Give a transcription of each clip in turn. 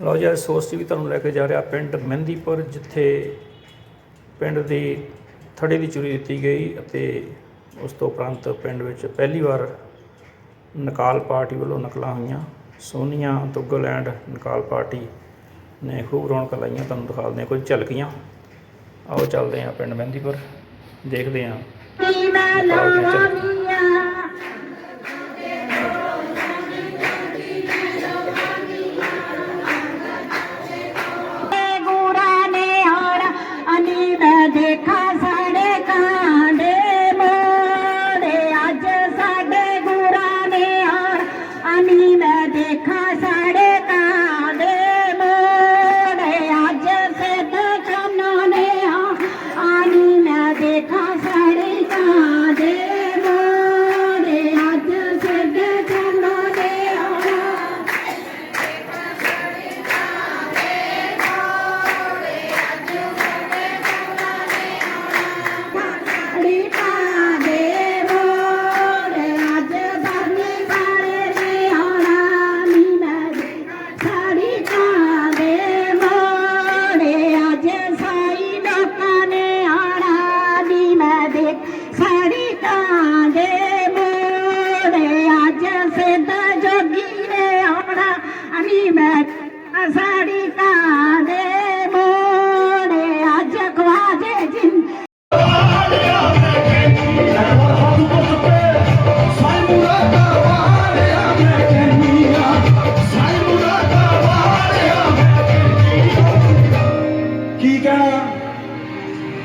ਲਓ ਜੀ ਅੱਜ ਸੋਚ ਵੀ ਤੁਹਾਨੂੰ ਲੈ ਕੇ ਜਾ ਰਿਹਾ ਪਿੰਡ ਮਹਿੰਦੀਪੁਰ ਜਿੱਥੇ ਪਿੰਡ ਦੀ ਥੜੀ ਦੀ ਚੋਰੀ ਦਿੱਤੀ ਗਈ ਅਤੇ ਉਸ ਤੋਂ ਉਪਰੰਤ ਪਿੰਡ ਵਿੱਚ ਪਹਿਲੀ ਵਾਰ ਨਕਾਲ ਪਾਰਟੀ ਵੱਲੋਂ ਨਕਲਾਂ ਹੋਈਆਂ। ਸੋਨੀਆ ਤੁੱਗਲ ਐਂਡ ਨਕਾਲ ਪਾਰਟੀ ਨੇ ਖੂਬ ਰੌਣਕਾਂ ਲਾਈਆਂ ਤੁਹਾਨੂੰ ਦਿਖਾਉਂਦੇ ਹਾਂ ਕੁਝ ਝਲਕੀਆਂ। ਆਓ ਚੱਲਦੇ ਹਾਂ ਪਿੰਡ ਮਹਿੰਦੀਪੁਰ ਦੇਖਦੇ ਹਾਂ। ਨੀ ਮੈਂ ਸਾੜੀ ਪਾਦੇ ਮੋਰੇ ਅੱਜ ਖਵਾਜੇ ਜਿੰਦ। ਕੀ ਕਹਿਣਾ?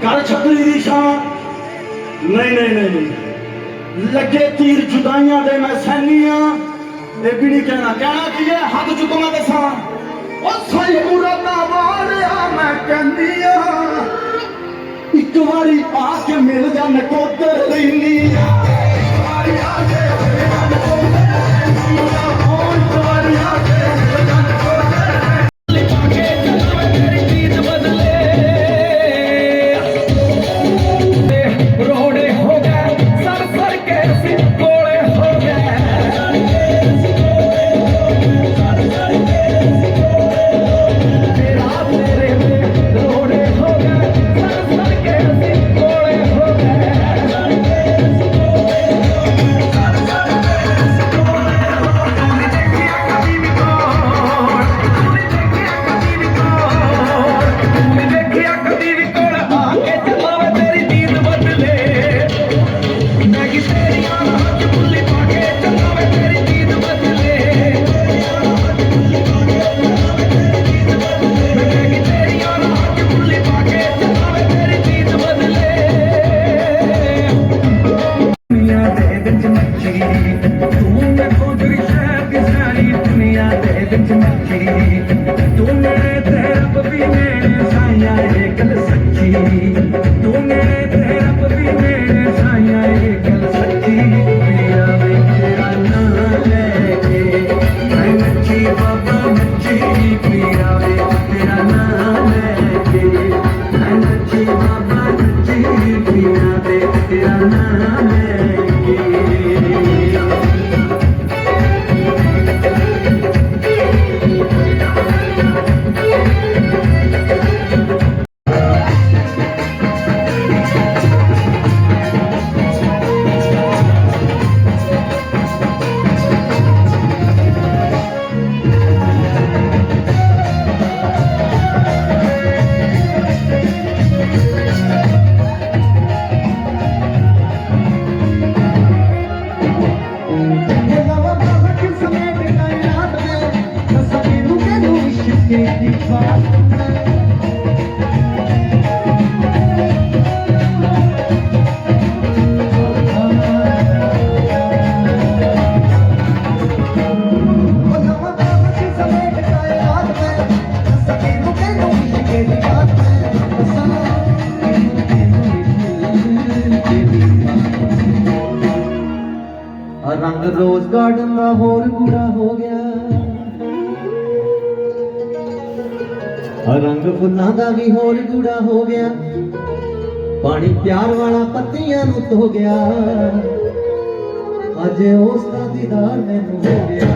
ਕਰ ਛਤਰੀ ਦੀ ਸ਼ਾਨ ਨਹੀਂ ਨਹੀਂ ਨਹੀਂ ਨਹੀਂ। ਲੱਗੇ ਤੀਰ ਜੁਦਾਈਆਂ ਦੇ ਮੈਂ ਸੈਨੀਆਂ। ਇਹ ਵੀ ਨਹੀਂ ਕਹਿਣਾ ਕਹਿਣਾ ਕੀ ਹੈ? ਹੱਥ ਚੁੱਕੋ ਮੈਂ ਦੱਸਾਂ। ਉਹ ਸਾਈ ਮੁਰਾਦਾ ਵਾਲਿਆ ਮੈਂ ਕਹਿੰਦੀ ਆ, ਇੱਕ ਵਾਰੀ ਆ ਕੇ ਮਿਲ ਜਾ ਨਕੋਦਰ ਲੈਨੀ ਆ। ਇੱਕ ਵਾਰੀ ਆ ਕੇ ਮਿਲ ਜਾ ਨਕੋਦਰ ਲੈਨੀ ਆ। ਇੱਕ ਵਾਰੀ ਆ ਕੇ ਮਿਲ ਜਾ ਰੋੜੇ ਹੋ ਗਏ, ਸਰ ਸਰ ਕੇ ਸੀ ਰੱਬ ਵੀ ਮੇਰੇ ਸਾਇਆ ਇਹ ਗੱਲ ਸੱਚੀ। ਤੂੰ ਮੇਰੇ ਤੇ ਰੱਬ ਵੀ ਮੇਰੇ ਸਾਇਆ ਇਹ ਗੱਲ ਸੱਚੀ। ਮੇਰਾ ਵੇ ਤੇਰਾ ਨਾਂ ਲੈ ਕੇ ਮੈਂ ਮੱਛੀ ਬਾਬਾ ਮੱਛੀ ਪਿਆ ਵੇ ਤੇਰਾ ਨਾਂ ਲੈ ਕੇ ਮੈਂ ਮੱਛੀ ਬਾਬਾ ਮੱਛੀ ਪਿਆ ਵੇ ਤੇਰਾ ਨਾਂ ਲੈ ਰੰਗ ਰੋਜ਼ ਗਾਰਡਨ ਦਾ ਹੋਰ ਬੁਰਾ ਹੋ ਗਿਆ। ਰੰਗ ਫੁੱਲਾਂ ਦਾ ਵੀ ਹੋਰ ਗੂੜਾ ਹੋ ਗਿਆ। ਪਾਣੀ ਪਿਆਰ ਵਾਲਾ ਪੱਤੀਆਂ ਨੂੰ ਧੋ ਗਿਆ। ਅੱਜ ਉਸ ਦਾ ਦੀਦਾਰ ਮੈਨੂੰ ਹੋ ਗਿਆ।